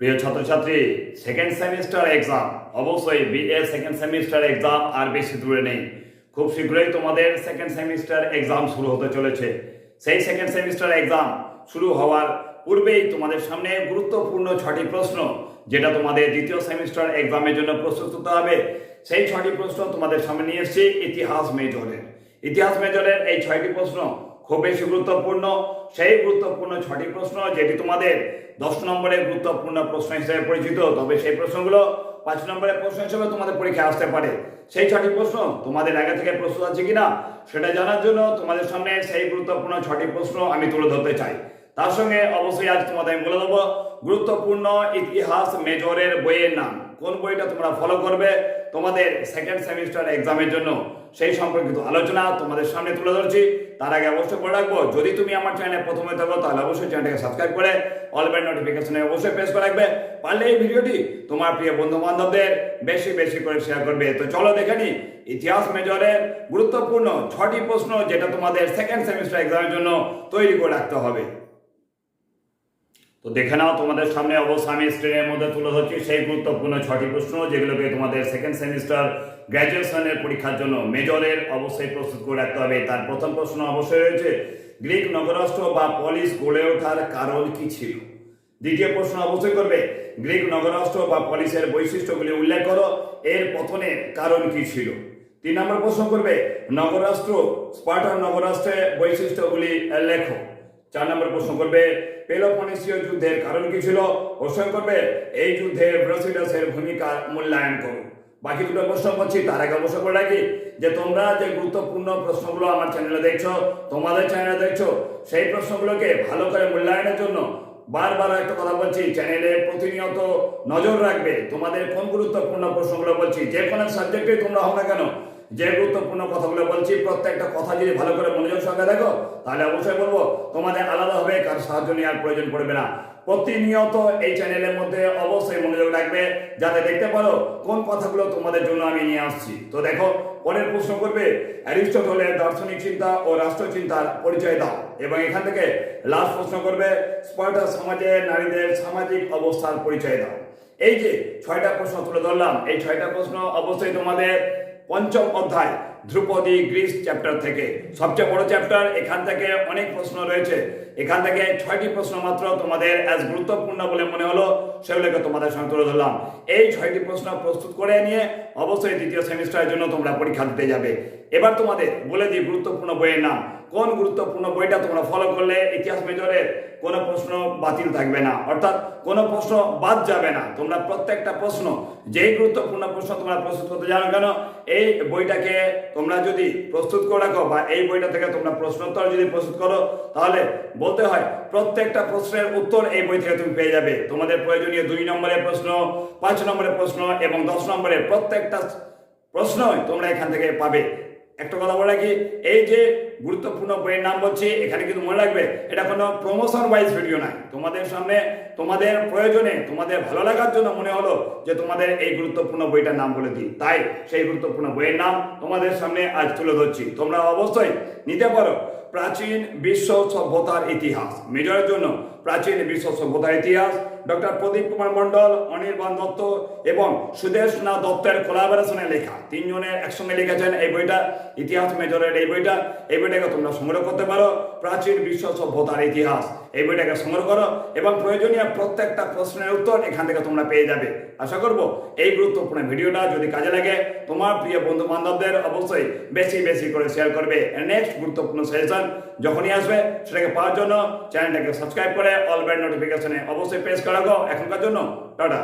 প্রিয় ছাত্রছাত্রী second semester exam অবশ্যই বিএ সেকেন্ড সেমিস্টার এক্সাম আর বেশি দূরে নেই। খুব শীঘ্রই তোমাদের সেকেন্ড সেমিস্টার এক্সাম শুরু হতে চলেছে। সেই সেকেন্ড সেমিস্টার এক্সাম শুরু হওয়ার পূর্বেই তোমাদের সামনে গুরুত্বপূর্ণ ছটি প্রশ্ন, যেটা তোমাদের দ্বিতীয় সেমিস্টার এক্সামের জন্য প্রস্তুত হতে হবে। সেই ছটি প্রশ্ন তোমাদের সামনে নিয়ে এসেছি ইতিহাস মেজরের ইতিহাস মেজরের এই ছয়টি প্রশ্ন খুব বেশি গুরুত্বপূর্ণ। সেই গুরুত্বপূর্ণ ছটি প্রশ্ন, যেটি তোমাদের দশ নম্বরের গুরুত্বপূর্ণ প্রশ্ন হিসেবে পরিচিত, তবে সেই প্রশ্নগুলো পাঁচ নম্বরের প্রশ্ন হিসেবে তোমাদের পরীক্ষায় আসতে পারে। সেই ছটি প্রশ্ন তোমাদের আগে থেকে প্রস্তুত আছে কিনা, সেটা জানার জন্য তোমাদের সামনে সেই গুরুত্বপূর্ণ ছটি প্রশ্ন আমি তুলে ধরতে চাই। তার সঙ্গে অবশ্যই আজ তোমাদের আমি বলে দেবো, গুরুত্বপূর্ণ ইতিহাস মেজরের বইয়ের নাম। কোন বইটা তোমরা ফলো করবে তোমাদের সেকেন্ড সেমিস্টার এক্সামের জন্য? সেই সম্পর্কিত আলোচনা তোমাদের সামনে তুলে ধরছি। তার আগে অবশ্যই বলে রাখব। যদি তুমি আমার চ্যানেলে প্রথমে থাকো, তাহলে অবশ্যই চ্যানেলটাকে সাবস্ক্রাইব করে অল বেল নোটিফিকেশনে অবশ্যই প্রেস করে রাখবে। পারলে এই ভিডিওটি তোমার প্রিয় বন্ধু বান্ধবদের বেশি বেশি করে শেয়ার করবে। তো চলো দেখে নি, ইতিহাস মেজরের গুরুত্বপূর্ণ ছটি প্রশ্ন যেটা তোমাদের সেকেন্ড সেমিস্টার এক্সামের জন্য তৈরি করে রাখতে হবে। তো দেখে নাও, তোমাদের সামনে অবশ্য আমি স্ক্রিনের মধ্যে তুলে ধরছি সেই গুরুত্বপূর্ণ ছটি প্রশ্ন, যেগুলোকে তোমাদের সেকেন্ড সেমিস্টার গ্র্যাজুয়েশনের পরীক্ষার জন্য মেজরের অবশ্যই প্রস্তুত করে রাখতে হবে। তার প্রথম প্রশ্ন অবশ্যই রয়েছে, গ্রিক নগরাষ্ট্র বা পলিশ গড়ে ওঠার কারণ কি ছিল? দ্বিতীয় প্রশ্ন অবশ্যই করবে, গ্রিক নগরাষ্ট্র বা পলিশের বৈশিষ্ট্যগুলি উল্লেখ করো, এর পতনের কারণ কি ছিল? তিন নম্বর প্রশ্ন করবে নগরাষ্ট্র স্পার্টার নগরাষ্ট্রের বৈশিষ্ট্যগুলি লেখো। চার নম্বর প্রশ্ন করবে, পেলোপনেসীয় যুদ্ধের কারণ কি ছিল? প্রশ্ন করবে, এই যুদ্ধে ব্রসিডাসের ভূমিকা মূল্যায়ন করো বাকি দুটো প্রশ্ন করছি, তার আগে অবশ্য করে রাখি যে তোমরা যে গুরুত্বপূর্ণ প্রশ্নগুলো আমার চ্যানেলে দেখছ, তোমাদের চ্যানেলে দেখছ, সেই প্রশ্নগুলোকে ভালো করে মূল্যায়নের জন্য বারবার একটা কথা বলছি চ্যানেলে প্রতিনিয়ত নজর রাখবে। তোমাদের কোন গুরুত্বপূর্ণ প্রশ্নগুলো বলছি, যে কোনো সাবজেক্টে তোমরা হও না কেন যে গুরুত্বপূর্ণ কথাগুলো বলছি, প্রত্যেকটা কথা যদি ভালো করে মনোযোগ সঙ্গে দেখো, তাহলে অবশ্যই বলব, তোমাদের আলাদা হবে, কার সাহায্য নেওয়ার প্রয়োজন পড়বে না। প্রতিনিয়ত এই চ্যানেলের মধ্যে অবশ্যই মনোযোগ রাখবে, যাতে দেখতে পারো কোন কথাগুলো তোমাদের জন্য আমি নিয়ে আসছি। তো দেখো, পরের প্রশ্ন করবে, অ্যারিস্টটলের দার্শনিক চিন্তা ও রাষ্ট্রচিন্তার পরিচয় দাও। এবং এখান থেকে লাস্ট প্রশ্ন করবে স্পার্টা সমাজে নারীদের সামাজিক অবস্থার পরিচয় দাও। এই যে ছয়টা প্রশ্ন তুলে ধরলাম, এই ছয়টা প্রশ্ন অবশ্যই তোমাদের পঞ্চম অধ্যায় ধ্রুপদী গ্রিস চ্যাপ্টার থেকে। সবচেয়ে বড় চ্যাপ্টার এখান থেকে অনেক প্রশ্ন রয়েছে। এখান থেকে ছয়টি প্রশ্ন মাত্র তোমাদের অ্যাজ গুরুত্বপূর্ণ বলে মনে হলো, সেগুলোকে তোমাদের সঙ্গে তুলে ধরলাম। এই ছয়টি প্রশ্ন প্রস্তুত করে নিয়ে অবশ্যই দ্বিতীয় সেমিস্টারের জন্য তোমরা পরীক্ষা দিতে যাবে। এবার তোমাদের বলে দিই গুরুত্বপূর্ণ বইয়ের নাম। কোন গুরুত্বপূর্ণ বইটা তোমরা ফলো করলে ইতিহাস মেজরের কোনো প্রশ্ন বাতিল থাকবে না। অর্থাৎ কোনো প্রশ্ন বাদ যাবে না। তোমরা প্রত্যেকটা প্রশ্ন, যেই গুরুত্বপূর্ণ প্রশ্ন তোমরা প্রস্তুত করতে জানো কেন, এই বইটাকে তোমরা যদি প্রস্তুত করে রাখো বা এই বইটা থেকে তোমরা প্রশ্নোত্তর যদি প্রস্তুত করো, তাহলে বলতে হয় প্রত্যেকটা প্রশ্নের উত্তর এই বই থেকে তুমি পেয়ে যাবে। তোমাদের প্রয়োজনীয় দুই নম্বরের প্রশ্ন, পাঁচ নম্বরের প্রশ্ন এবং দশ নম্বরের প্রত্যেকটা প্রশ্নই তোমরা এখান থেকে পাবে। একটা কথা বলে রাখি, এই যে গুরুত্বপূর্ণ বইয়ের নাম বলছি, এখানে কিন্তু মনে রাখবে, এটা কোনো প্রমোশন ওয়াইজ ভিডিও নাই তোমাদের সামনে, তোমাদের প্রয়োজনে, তোমাদের ভালো লাগার জন্য মনে হলো যে তোমাদের এই গুরুত্বপূর্ণ বইটার নাম বলে দিই। তাই সেই গুরুত্বপূর্ণ বইয়ের নাম তোমাদের সামনে আজ তুলে ধরছি। তোমরা অবশ্যই নিতে পারো প্রাচীন বিশ্ব সভ্যতার ইতিহাস। মেজরের জন্য প্রাচীন বিশ্ব সভ্যতার ইতিহাস ডক্টর প্রদীপ কুমার মণ্ডল, অনির্বাণ দত্ত এবং সুদেশনাথ দত্তের কোলাবোরেশনে লেখা। তিনজনের একসঙ্গে লিখেছেন এই বইটা, ইতিহাস মেজরের এই বইটা। এই বইটাকে তোমরা সংগ্রহ করতে পারো, প্রাচীন বিশ্ব সভ্যতার ইতিহাস। এই বইটাকে সংগ্রহ করো এবং প্রয়োজনীয় প্রত্যেকটা প্রশ্নের উত্তর এখান থেকে তোমরা পেয়ে যাবে। আশা করব এই গুরুত্বপূর্ণ ভিডিওটা যদি কাজে লাগে, তোমার প্রিয় বন্ধু বান্ধবদের অবশ্যই বেশি বেশি করে শেয়ার করবে। নেক্সট গুরুত্বপূর্ণ সেশন যখনই আসবে, সেটাকে পাওয়ার জন্য চ্যানেলটাকে সাবস্ক্রাইব করে অল বেল নোটিফিকেশনে অবশ্যই প্রেস করাগো এখনকার জন্য টাটা।